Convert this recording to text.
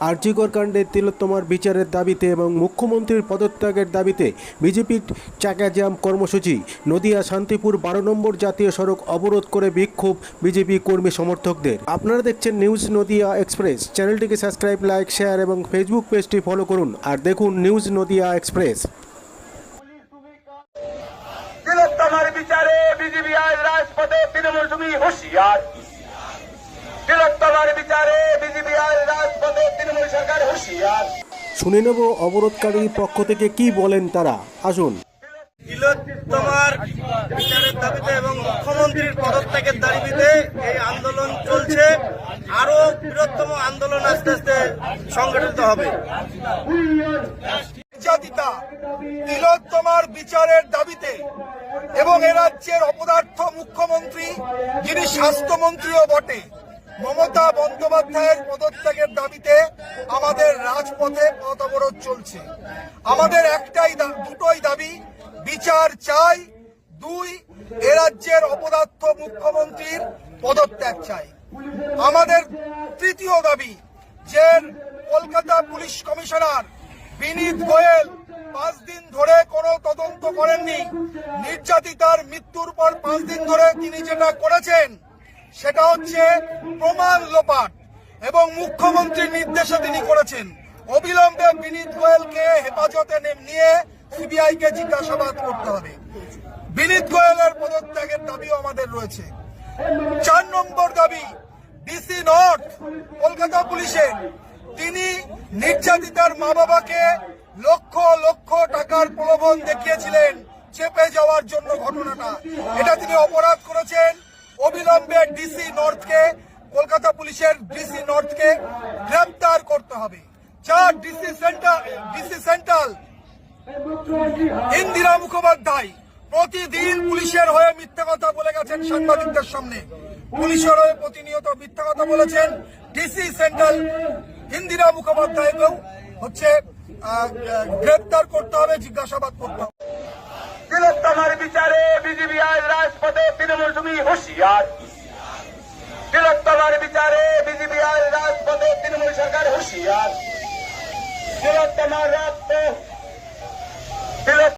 আর্যিকর কাণ্ডে তিলোত্তমার বিচারের দাবিতে এবং মুখ্যমন্ত্রীর পদত্যাগের দাবিতে বিজেপির চাকা জ্যাম কর্মসূচি। নদিয়া, শান্তিপুর, বারো নম্বর জাতীয় সড়ক অবরোধ করে বিক্ষোভ বিজেপি কর্মী সমর্থকদের। আপনারা দেখছেন নিউজ নদিয়া এক্সপ্রেস। চ্যানেলটিকে সাবস্ক্রাইব, লাইক, শেয়ার এবং ফেসবুক পেজটি ফলো করুন। আর দেখুন নিউজ নদিয়া এক্সপ্রেস। বিচারে বিজেপি আজ রাজপথে তৃণমূল তুমি হুঁশিয়ার। তিলোত্তমার বিচারে বিজেপি আজ শুনে নেব অবরোধকারীর পক্ষ থেকে কি বলেন তারা। আসুন। বিচারের দাবিতে এবং মুখ্যমন্ত্রীর পদত্যাগের দাবিতে এই আন্দোলন বৃহত্তম আন্দোলন আস্তে আস্তে সংগঠিত হবে। নির্যাতিতা তিলোত্তমার বিচারের দাবিতে এবং এ রাজ্যের অপদার্থ মুখ্যমন্ত্রী, যিনি স্বাস্থ্যমন্ত্রীও বটে। মমতা বন্দ্যোপাধ্যায়ের পদত্যাগের দাবিতে আমাদের রাজপথে পথ অবরোধ চলছে। আমাদের একটাই দুটোই দাবি, বিচার চাই, দুই, এ রাজ্যের অপদার্থ মুখ্যমন্ত্রীর পদত্যাগ চাই। আমাদের তৃতীয় দাবি, যে কলকাতা পুলিশ কমিশনার বিনীত গোয়েল পাঁচ দিন ধরে কোনো তদন্ত করেননি। নির্যাতিতার মৃত্যুর পর পাঁচ দিন ধরে তিনি যেটা করেছেন সেটা হচ্ছে প্রমাণ লোপাট এবং মুখ্যমন্ত্রীর নির্দেশে তিনি করেছেন। অবিলম্বে বিনীত গোয়েলকে হেফাজতে নিয়ে সিবিআই কে জিজ্ঞাসাবাদ করতে হবে। বিনীত গোয়েলের পদত্যাগের দাবিও আমাদের রয়েছে। চার নম্বর দাবি, ডিসি নর্থ, কলকাতা পুলিশের। তিনি নির্যাতিতার মা বাবাকে লক্ষ লক্ষ টাকার প্রলোভন দেখিয়েছিলেন, চেপে যাওয়ার জন্য ঘটনাটা। এটা তিনি অপরাধ অবিলম্বে ডিসি নর্থকে, কলকাতা পুলিশের ডিসি নর্থকে গ্রেপ্তার করতে হবে। চার DC center DC central Indira Mukhopadhyay প্রতিদিন পুলিশের হয়ে মিথ্যা কথা বলে গেছেন সাংবাদিকদের সামনে। পুলিশের হয়ে প্রতিনিয়ত মিথ্যা কথা বলেছেন ডিসি সেন্ট্রাল ইন্দিরা মুখোপাধ্যায়কেও হচ্ছে গ্রেপ্তার করতে হবে, জিজ্ঞাসাবাদ করতে হবে। বিচারে বিজেপি আজ রাজপথে তৃণমূল তুমি হুঁশিয়ার। আজ রাজপথে তৃণমূল সরকার হুঁশিয়ার। তিলোত্তমার রক্ত তিলোত্তমার